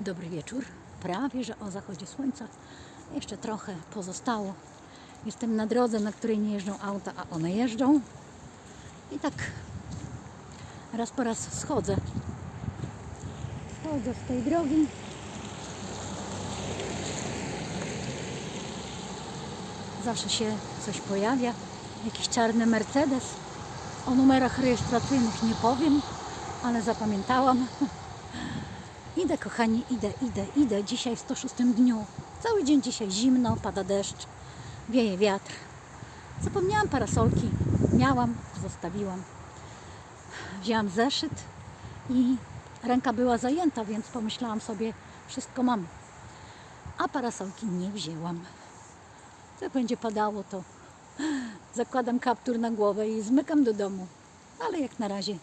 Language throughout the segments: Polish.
Dobry wieczór. Prawie, że o zachodzie słońca. Jeszcze trochę pozostało. Jestem na drodze, na której nie jeżdżą auta, a one jeżdżą. I tak raz po raz schodzę. Schodzę z tej drogi. Zawsze się coś pojawia. Jakiś czarny Mercedes. O numerach rejestracyjnych nie powiem, ale zapamiętałam. Idę, kochani, idę, idę, idę. Dzisiaj w 106 dniu. Cały dzień dzisiaj zimno, pada deszcz, wieje wiatr. Zapomniałam parasolki. Miałam, zostawiłam. Wzięłam zeszyt i ręka była zajęta, więc pomyślałam sobie, wszystko mam. A parasolki nie wzięłam. Jak będzie padało, to zakładam kaptur na głowę i zmykam do domu. Ale jak na razie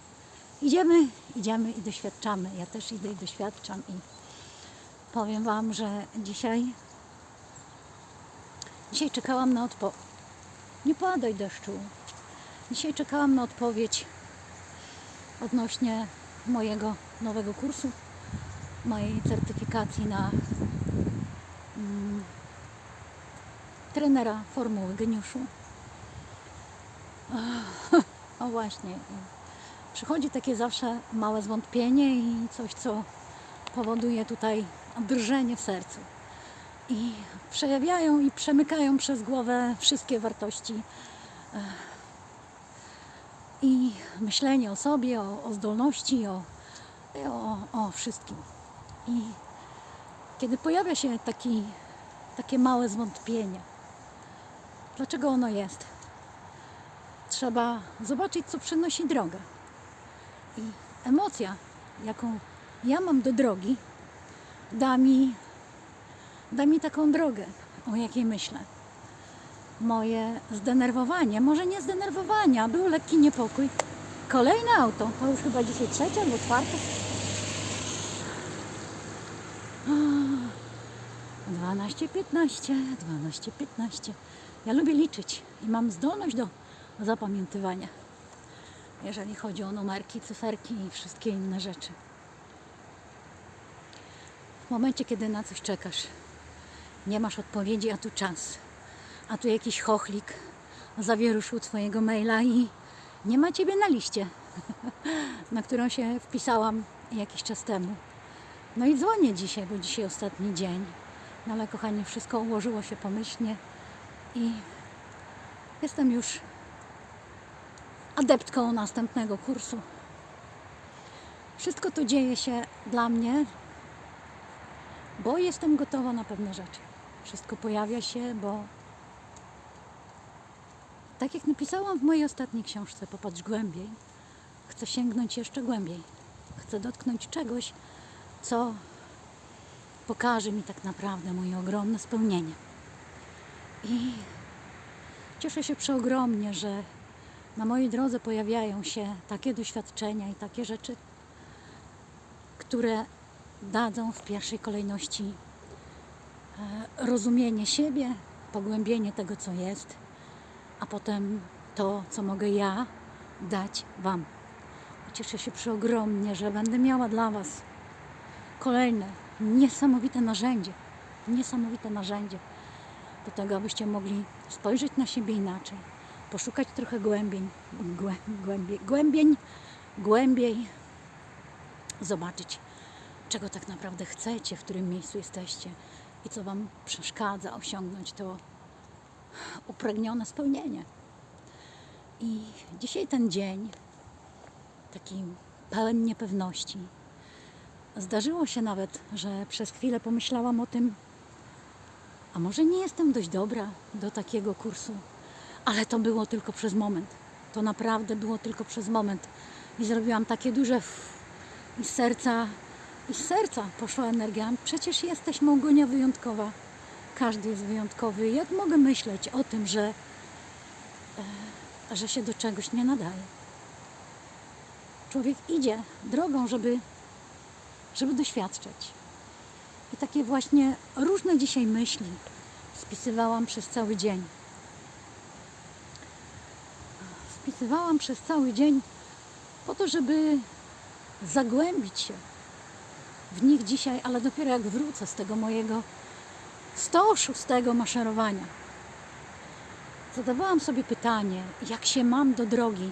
idziemy, idziemy i doświadczamy. Ja też idę i doświadczam i powiem Wam, że dzisiaj dzisiaj czekałam na odpowiedź. Nie padaj deszczu. Dzisiaj czekałam na odpowiedź odnośnie mojego nowego kursu, mojej certyfikacji na mm, trenera formuły geniuszu. O właśnie. Przychodzi takie zawsze małe zwątpienie i coś, co powoduje tutaj drżenie w sercu. I przejawiają i przemykają przez głowę wszystkie wartości e, i myślenie o sobie, o, o zdolności, o, o, o wszystkim. I kiedy pojawia się taki, takie małe zwątpienie, dlaczego ono jest? Trzeba zobaczyć, co przynosi droga. I emocja, jaką ja mam do drogi, da mi, da mi taką drogę, o jakiej myślę. Moje zdenerwowanie, może nie zdenerwowanie, a był lekki niepokój. Kolejne auto, to już chyba dzisiaj trzecie albo czwarte. 12, 15, 12, 15. Ja lubię liczyć i mam zdolność do zapamiętywania jeżeli chodzi o numerki, cyferki i wszystkie inne rzeczy. W momencie, kiedy na coś czekasz, nie masz odpowiedzi, a tu czas, a tu jakiś chochlik zawieruszył Twojego maila i nie ma Ciebie na liście, na którą się wpisałam jakiś czas temu. No i dzwonię dzisiaj, bo dzisiaj ostatni dzień. No ale kochani, wszystko ułożyło się pomyślnie i jestem już adeptką następnego kursu. Wszystko to dzieje się dla mnie, bo jestem gotowa na pewne rzeczy. Wszystko pojawia się, bo tak jak napisałam w mojej ostatniej książce, popatrz głębiej, chcę sięgnąć jeszcze głębiej. Chcę dotknąć czegoś, co pokaże mi tak naprawdę moje ogromne spełnienie. I cieszę się przeogromnie, że na mojej drodze pojawiają się takie doświadczenia i takie rzeczy, które dadzą w pierwszej kolejności e, rozumienie siebie, pogłębienie tego, co jest, a potem to, co mogę ja dać Wam. Cieszę się przeogromnie, że będę miała dla Was kolejne niesamowite narzędzie, niesamowite narzędzie do tego, abyście mogli spojrzeć na siebie inaczej poszukać trochę głębiej, głę, głębiej, głębiej, głębiej, zobaczyć, czego tak naprawdę chcecie, w którym miejscu jesteście i co Wam przeszkadza osiągnąć to upragnione spełnienie. I dzisiaj ten dzień, taki pełen niepewności, zdarzyło się nawet, że przez chwilę pomyślałam o tym, a może nie jestem dość dobra do takiego kursu, ale to było tylko przez moment. To naprawdę było tylko przez moment. I zrobiłam takie duże i z serca, i z serca poszła energia. Przecież jesteś Małgonia wyjątkowa. Każdy jest wyjątkowy. Jak mogę myśleć o tym, że, e, że się do czegoś nie nadaje? Człowiek idzie drogą, żeby, żeby doświadczać. I takie właśnie różne dzisiaj myśli spisywałam przez cały dzień. Spisywałam przez cały dzień po to, żeby zagłębić się w nich dzisiaj, ale dopiero jak wrócę z tego mojego 106 maszerowania. Zadawałam sobie pytanie, jak się mam do drogi.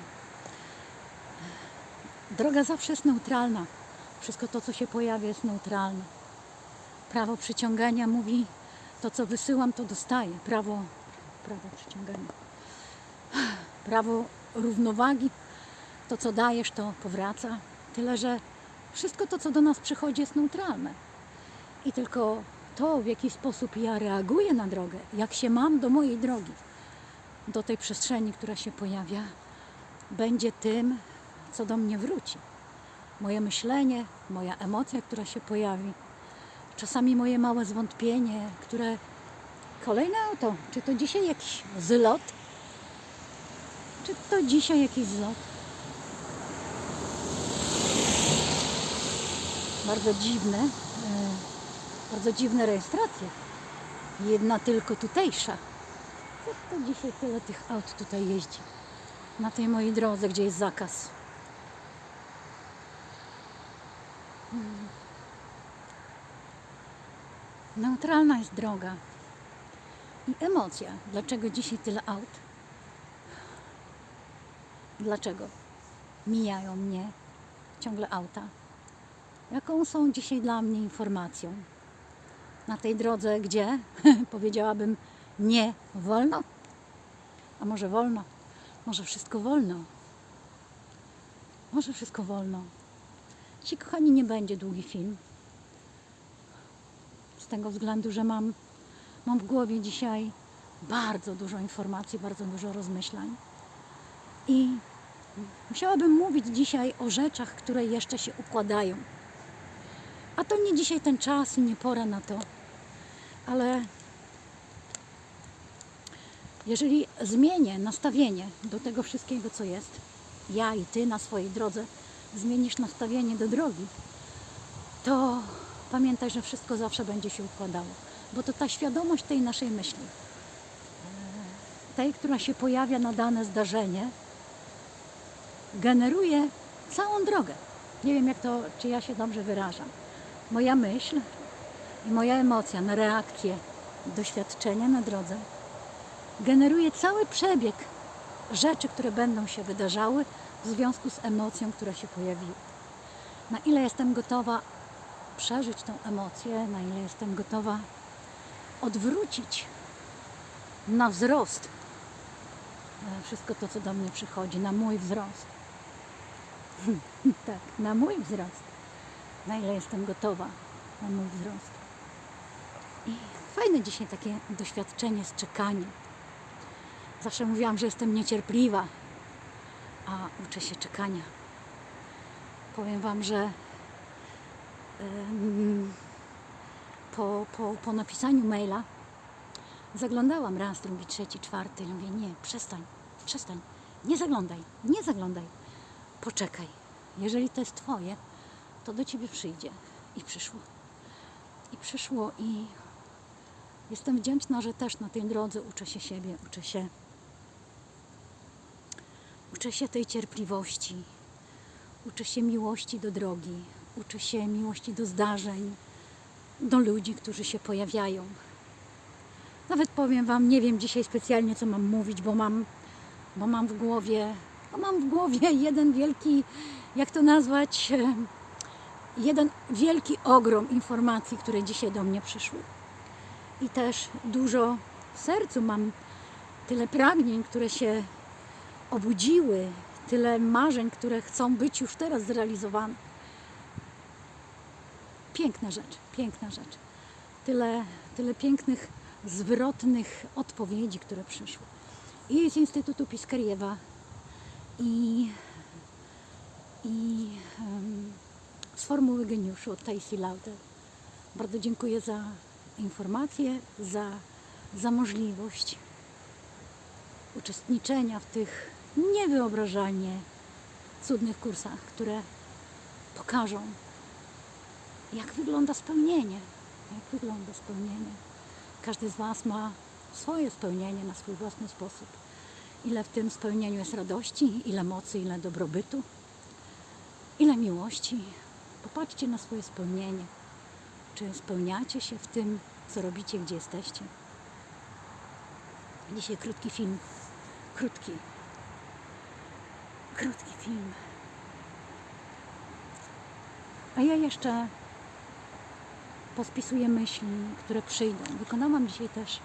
Droga zawsze jest neutralna. Wszystko to, co się pojawia, jest neutralne. Prawo przyciągania mówi, to co wysyłam, to dostaję. Prawo, prawo przyciągania. Prawo równowagi, to co dajesz, to powraca. Tyle, że wszystko to, co do nas przychodzi, jest neutralne. I tylko to, w jaki sposób ja reaguję na drogę, jak się mam do mojej drogi, do tej przestrzeni, która się pojawia, będzie tym, co do mnie wróci. Moje myślenie, moja emocja, która się pojawi, czasami moje małe zwątpienie, które kolejne auto, czy to dzisiaj jakiś zlot, czy to dzisiaj jakiś zlot. Bardzo dziwne, e, bardzo dziwne rejestracje. Jedna tylko tutejsza. Co to dzisiaj tyle tych aut tutaj jeździ? Na tej mojej drodze, gdzie jest zakaz. Mm. Neutralna jest droga. I emocja. Dlaczego dzisiaj tyle aut? Dlaczego mijają mnie ciągle auta? Jaką są dzisiaj dla mnie informacją? Na tej drodze, gdzie powiedziałabym nie wolno? A może wolno? Może wszystko wolno? Może wszystko wolno? Ci kochani, nie będzie długi film. Z tego względu, że mam, mam w głowie dzisiaj bardzo dużo informacji, bardzo dużo rozmyślań. I musiałabym mówić dzisiaj o rzeczach, które jeszcze się układają. A to nie dzisiaj ten czas i nie pora na to. Ale jeżeli zmienię nastawienie do tego wszystkiego, co jest, ja i ty na swojej drodze zmienisz nastawienie do drogi, to pamiętaj, że wszystko zawsze będzie się układało. Bo to ta świadomość tej naszej myśli, tej, która się pojawia na dane zdarzenie, generuje całą drogę. Nie wiem, jak to, czy ja się dobrze wyrażam. Moja myśl i moja emocja na reakcję, doświadczenia na drodze generuje cały przebieg rzeczy, które będą się wydarzały w związku z emocją, która się pojawiła. Na ile jestem gotowa przeżyć tą emocję, na ile jestem gotowa odwrócić na wzrost e, wszystko to, co do mnie przychodzi, na mój wzrost. tak, na mój wzrost. Na ile jestem gotowa na mój wzrost. I fajne dzisiaj takie doświadczenie z czekaniem. Zawsze mówiłam, że jestem niecierpliwa, a uczę się czekania. Powiem Wam, że em, po, po, po napisaniu maila zaglądałam raz, drugi, trzeci, czwarty. I mówię, nie, przestań, przestań, nie zaglądaj, nie zaglądaj. Poczekaj. Jeżeli to jest Twoje, to do Ciebie przyjdzie. I przyszło. I przyszło i jestem wdzięczna, że też na tej drodze uczę się siebie, uczę się Uczę się tej cierpliwości, uczę się miłości do drogi, uczę się miłości do zdarzeń, do ludzi, którzy się pojawiają. Nawet powiem Wam, nie wiem dzisiaj specjalnie, co mam mówić, bo mam, bo mam w głowie, mam w głowie jeden wielki, jak to nazwać, e, jeden wielki ogrom informacji, które dzisiaj do mnie przyszły. I też dużo w sercu mam tyle pragnień, które się obudziły tyle marzeń, które chcą być już teraz zrealizowane. Piękna rzecz, piękna rzecz. Tyle, tyle pięknych, zwrotnych odpowiedzi, które przyszły. I z Instytutu Piskariewa, i, i um, z Formuły Geniuszu od Taisi Lauter. Bardzo dziękuję za informacje, za, za możliwość uczestniczenia w tych niewyobrażalnie cudnych kursach, które pokażą, jak wygląda spełnienie. Jak wygląda spełnienie. Każdy z Was ma swoje spełnienie na swój własny sposób. Ile w tym spełnieniu jest radości, ile mocy, ile dobrobytu, ile miłości. Popatrzcie na swoje spełnienie. czy spełniacie się w tym, co robicie, gdzie jesteście. Dzisiaj krótki film. Krótki. Krótki film. A ja jeszcze pospisuję myśli, które przyjdą. Wykonałam dzisiaj też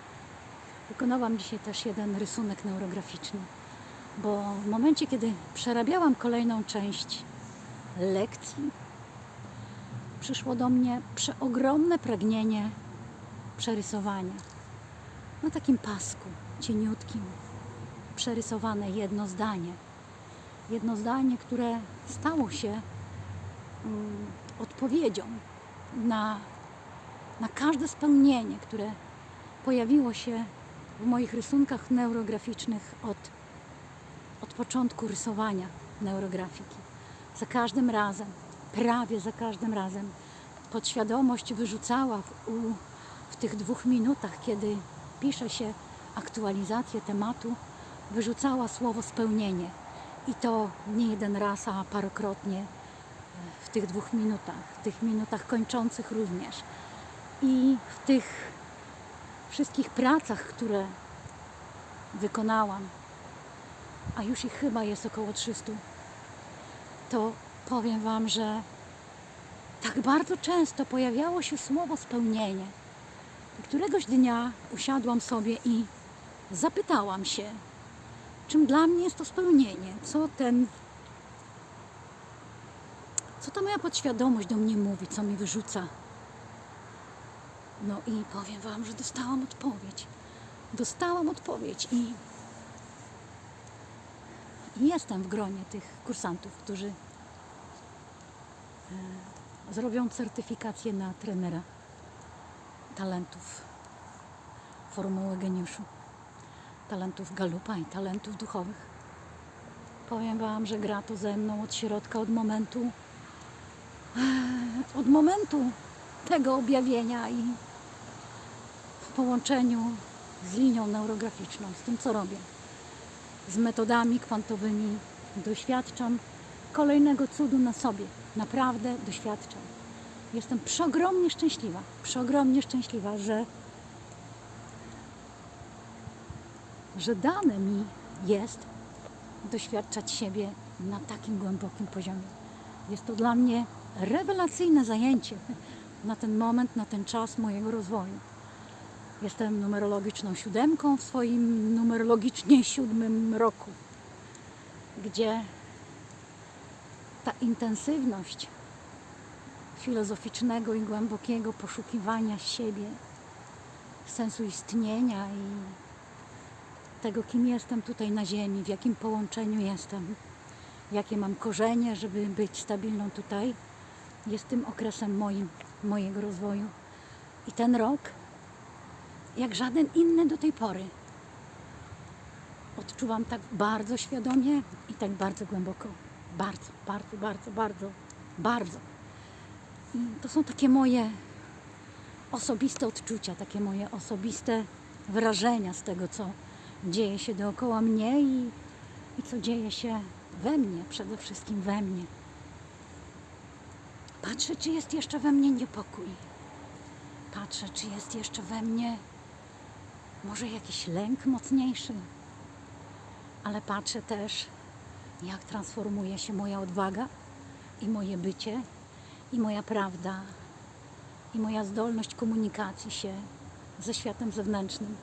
wykonałam dzisiaj też jeden rysunek neurograficzny, bo w momencie, kiedy przerabiałam kolejną część lekcji, przyszło do mnie przeogromne pragnienie przerysowania. Na takim pasku cieniutkim przerysowane jedno zdanie. Jedno zdanie, które stało się mm, odpowiedzią na, na każde spełnienie, które pojawiło się w moich rysunkach neurograficznych od, od początku rysowania neurografiki. Za każdym razem, prawie za każdym razem, podświadomość wyrzucała w, u, w tych dwóch minutach, kiedy pisze się aktualizację tematu, wyrzucała słowo spełnienie. I to nie jeden raz, a parokrotnie w tych dwóch minutach, w tych minutach kończących również. I w tych wszystkich pracach, które wykonałam, a już ich chyba jest około 300, to powiem Wam, że tak bardzo często pojawiało się słowo spełnienie. Któregoś dnia usiadłam sobie i zapytałam się, czym dla mnie jest to spełnienie, co ten, co ta moja podświadomość do mnie mówi, co mi wyrzuca. No i powiem Wam, że dostałam odpowiedź. Dostałam odpowiedź i, jestem w gronie tych kursantów, którzy e, zrobią certyfikację na trenera talentów Formuły Geniuszu, talentów Galupa i talentów duchowych. Powiem Wam, że gra to ze mną od środka, od momentu, e, od momentu tego objawienia i połączeniu z linią neurograficzną, z tym co robię, z metodami kwantowymi, doświadczam kolejnego cudu na sobie. Naprawdę doświadczam. Jestem przeogromnie szczęśliwa, przeogromnie szczęśliwa, że, że dane mi jest doświadczać siebie na takim głębokim poziomie. Jest to dla mnie rewelacyjne zajęcie na ten moment, na ten czas mojego rozwoju. Jestem numerologiczną siódemką w swoim numerologicznie siódmym roku, gdzie ta intensywność filozoficznego i głębokiego poszukiwania siebie, sensu istnienia i tego, kim jestem tutaj na Ziemi, w jakim połączeniu jestem, jakie mam korzenie, żeby być stabilną tutaj, jest tym okresem moim, mojego rozwoju. I ten rok jak żaden inny do tej pory. Odczuwam tak bardzo świadomie i tak bardzo głęboko. Bardzo, bardzo, bardzo, bardzo, bardzo. To są takie moje osobiste odczucia, takie moje osobiste wrażenia z tego, co dzieje się dookoła mnie i, i co dzieje się we mnie, przede wszystkim we mnie. Patrzę, czy jest jeszcze we mnie niepokój. Patrzę, czy jest jeszcze we mnie może jakiś lęk mocniejszy, ale patrzę też, jak transformuje się moja odwaga i moje bycie, i moja prawda, i moja zdolność komunikacji się ze światem zewnętrznym.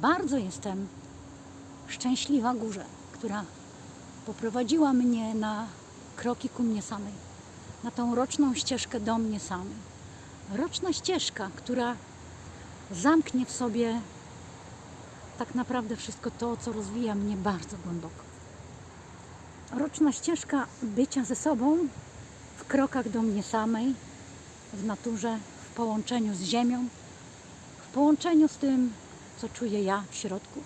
Bardzo jestem szczęśliwa górze, która poprowadziła mnie na kroki ku mnie samej, na tą roczną ścieżkę do mnie samej. Roczna ścieżka, która zamknie w sobie tak naprawdę wszystko to, co rozwija mnie bardzo głęboko. Roczna ścieżka bycia ze sobą w krokach do mnie samej, w naturze, w połączeniu z ziemią, w połączeniu z tym, co czuję ja w środku.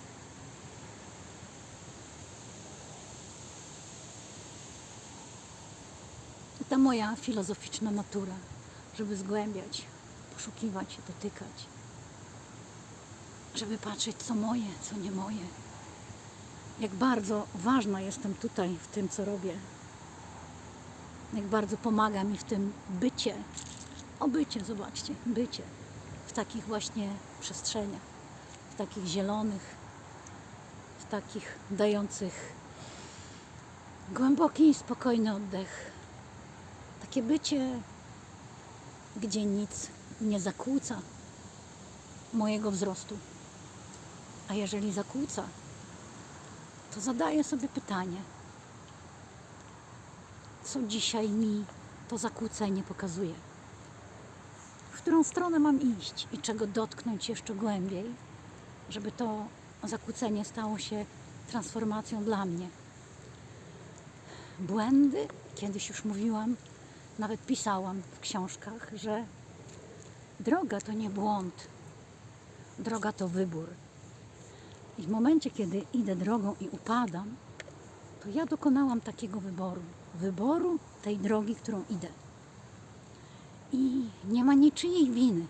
Ta moja filozoficzna natura, żeby zgłębiać, poszukiwać, dotykać żeby patrzeć, co moje, co nie moje. Jak bardzo ważna jestem tutaj w tym, co robię. jak bardzo pomaga mi w tym bycie. O bycie, zobaczcie, bycie w takich właśnie przestrzeniach, w takich zielonych, w takich dających głęboki i spokojny oddech. Takie bycie, gdzie nic nie zakłóca mojego wzrostu. A jeżeli zakłóca, to zadaję sobie pytanie, co dzisiaj mi to zakłócenie pokazuje? W którą stronę mam iść i czego dotknąć jeszcze głębiej, żeby to zakłócenie stało się transformacją dla mnie? Błędy, kiedyś już mówiłam, nawet pisałam w książkach, że droga to nie błąd, droga to wybór. I w momencie, kiedy idę drogą i upadam, to ja dokonałam takiego wyboru. Wyboru tej drogi, którą idę. I nie ma niczyjej winy,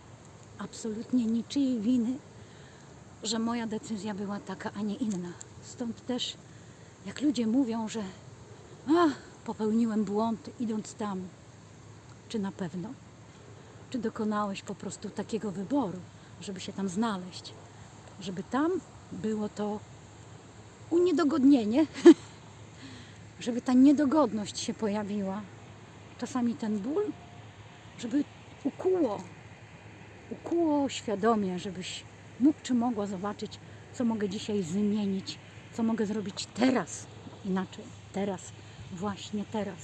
absolutnie niczyjej winy, że moja decyzja była taka, a nie inna. Stąd też, jak ludzie mówią, że popełniłem błąd idąc tam, czy na pewno? Czy dokonałeś po prostu takiego wyboru, żeby się tam znaleźć? Żeby tam było to uniedogodnienie, żeby ta niedogodność się pojawiła. Czasami ten ból, żeby ukuło, ukuło świadomie, żebyś mógł czy mogła zobaczyć, co mogę dzisiaj zmienić, co mogę zrobić teraz inaczej, teraz, właśnie teraz.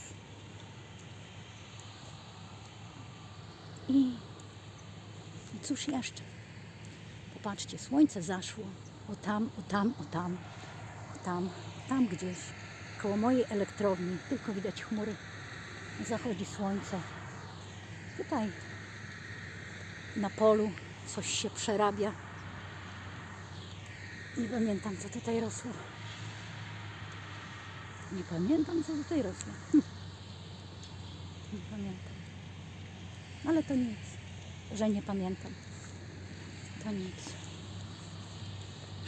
I, cóż jeszcze? Popatrzcie, słońce zaszło. O tam, o tam, o tam, o tam, tam gdzieś, koło mojej elektrowni, tylko widać chmury. Zachodzi słońce. Tutaj na polu coś się przerabia. Nie pamiętam, co tutaj rosło. Nie pamiętam, co tutaj rosło. Nie pamiętam. Ale to nic, że nie pamiętam. To nic.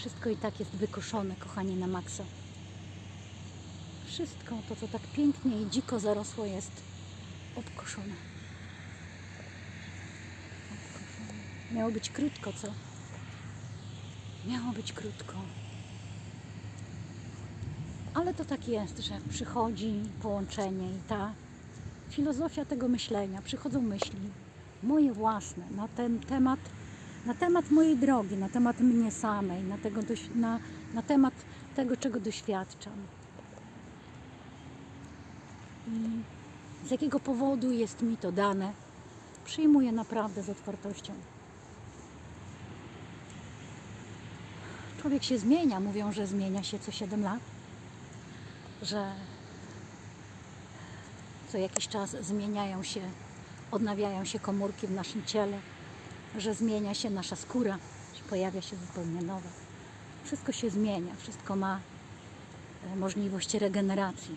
Wszystko i tak jest wykoszone, kochani, na maksa. Wszystko to, co tak pięknie i dziko zarosło, jest obkoszone. obkoszone. Miało być krótko, co? Miało być krótko. Ale to tak jest, że przychodzi połączenie i ta filozofia tego myślenia, przychodzą myśli, moje własne, na ten temat, na temat mojej drogi, na temat mnie samej, na, tego, na, na temat tego, czego doświadczam. I z jakiego powodu jest mi to dane, przyjmuję naprawdę z otwartością. Człowiek się zmienia, mówią, że zmienia się co 7 lat, że co jakiś czas zmieniają się, odnawiają się komórki w naszym ciele, że zmienia się nasza skóra, że pojawia się zupełnie nowa. Wszystko się zmienia, wszystko ma e, możliwość regeneracji.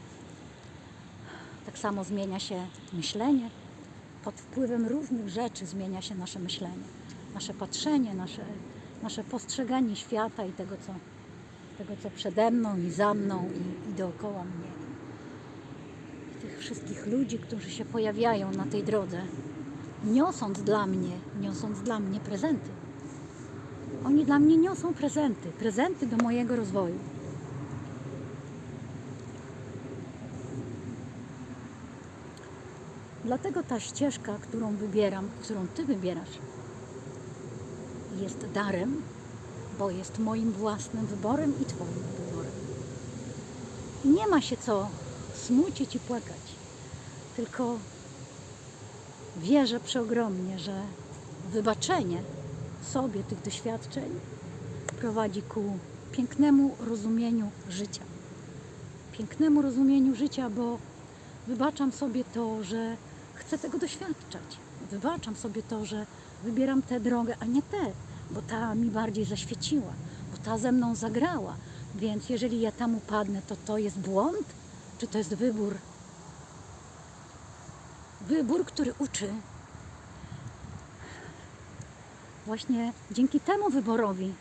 Tak samo zmienia się myślenie. Pod wpływem różnych rzeczy zmienia się nasze myślenie, nasze patrzenie, nasze, nasze postrzeganie świata i tego, co, tego, co przede mną i za mną i, i dookoła mnie tych wszystkich ludzi, którzy się pojawiają na tej drodze, niosąc dla mnie, niosąc dla mnie prezenty. Oni dla mnie niosą prezenty, prezenty do mojego rozwoju. Dlatego ta ścieżka, którą wybieram, którą Ty wybierasz, jest darem, bo jest moim własnym wyborem i Twoim wyborem. Nie ma się co smucić i płakać. Tylko wierzę przeogromnie, że wybaczenie sobie tych doświadczeń prowadzi ku pięknemu rozumieniu życia. Pięknemu rozumieniu życia, bo wybaczam sobie to, że chcę tego doświadczać. Wybaczam sobie to, że wybieram tę drogę, a nie tę, bo ta mi bardziej zaświeciła, bo ta ze mną zagrała. Więc jeżeli ja tam upadnę, to to jest błąd, czy to jest wybór? Wybór, który uczy. Właśnie dzięki temu wyborowi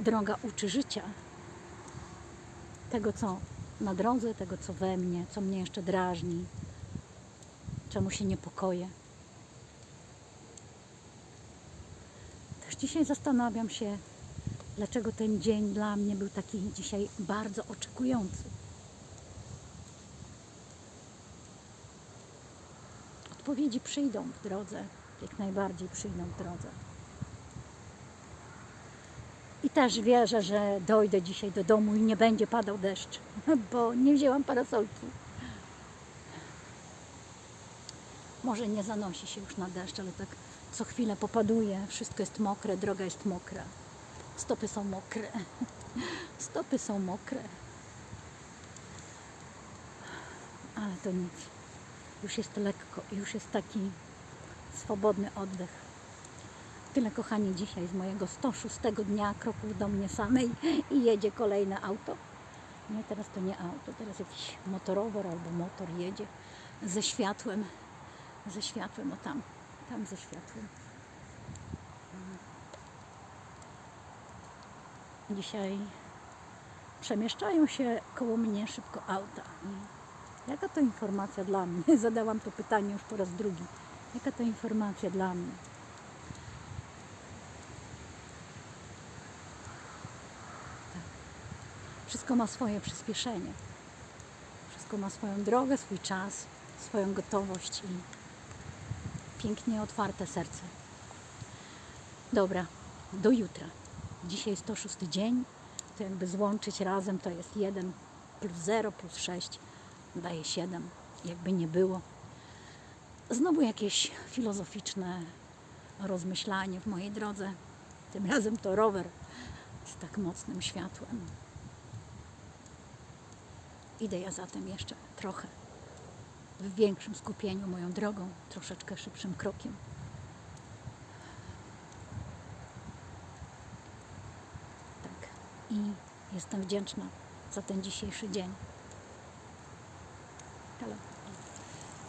droga uczy życia. Tego, co na drodze, tego, co we mnie, co mnie jeszcze drażni, czemu się niepokoję. Też dzisiaj zastanawiam się, dlaczego ten dzień dla mnie był taki dzisiaj bardzo oczekujący. Odpowiedzi przyjdą w drodze, jak najbardziej przyjdą w drodze. I też wierzę, że dojdę dzisiaj do domu i nie będzie padał deszcz, bo nie wzięłam parasolki. Może nie zanosi się już na deszcz, ale tak co chwilę popaduje, wszystko jest mokre, droga jest mokra. Stopy są mokre. Stopy są mokre. Ale to nic. Już jest lekko, już jest taki swobodny oddech. Tyle kochani dzisiaj z mojego 106 dnia kroków do mnie samej i jedzie kolejne auto. Nie, teraz to nie auto, teraz jakiś motorower albo motor jedzie ze światłem, ze światłem, o tam, tam ze światłem. Dzisiaj przemieszczają się koło mnie szybko auta. Jaka to informacja dla mnie? Zadałam to pytanie już po raz drugi. Jaka to informacja dla mnie? Wszystko ma swoje przyspieszenie. Wszystko ma swoją drogę, swój czas, swoją gotowość i pięknie otwarte serce. Dobra, do jutra. Dzisiaj 106 dzień. To jakby złączyć razem to jest 1 plus 0 plus 6 daje 7. Jakby nie było. Znowu jakieś filozoficzne rozmyślanie w mojej drodze. Tym razem to rower z tak mocnym światłem. Idę ja zatem jeszcze trochę w większym skupieniu moją drogą, troszeczkę szybszym krokiem. Tak. I jestem wdzięczna za ten dzisiejszy dzień. Halo.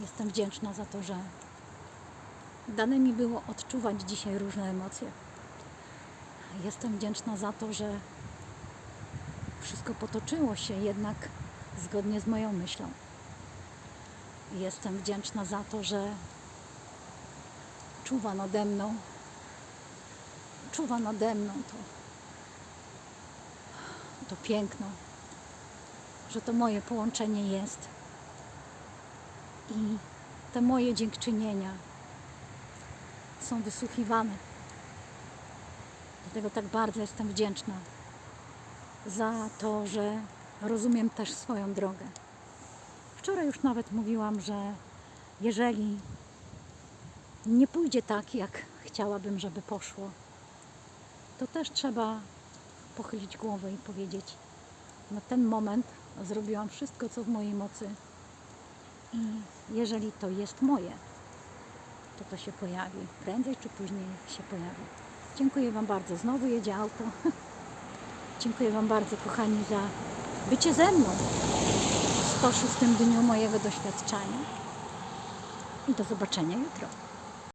Jestem wdzięczna za to, że dane mi było odczuwać dzisiaj różne emocje. Jestem wdzięczna za to, że wszystko potoczyło się jednak zgodnie z moją myślą. Jestem wdzięczna za to, że czuwa nade mną, czuwa nade mną to, to piękno, że to moje połączenie jest i te moje dziękczynienia są wysłuchiwane. Dlatego tak bardzo jestem wdzięczna za to, że rozumiem też swoją drogę. Wczoraj już nawet mówiłam, że jeżeli nie pójdzie tak, jak chciałabym, żeby poszło, to też trzeba pochylić głowę i powiedzieć: Na ten moment zrobiłam wszystko, co w mojej mocy, i jeżeli to jest moje, to to się pojawi. Prędzej czy później się pojawi. Dziękuję Wam bardzo. Znowu jedzie auto. Dziękuję Wam bardzo, kochani, za bycie ze mną w 106 dniu mojego doświadczenia. I do zobaczenia jutro.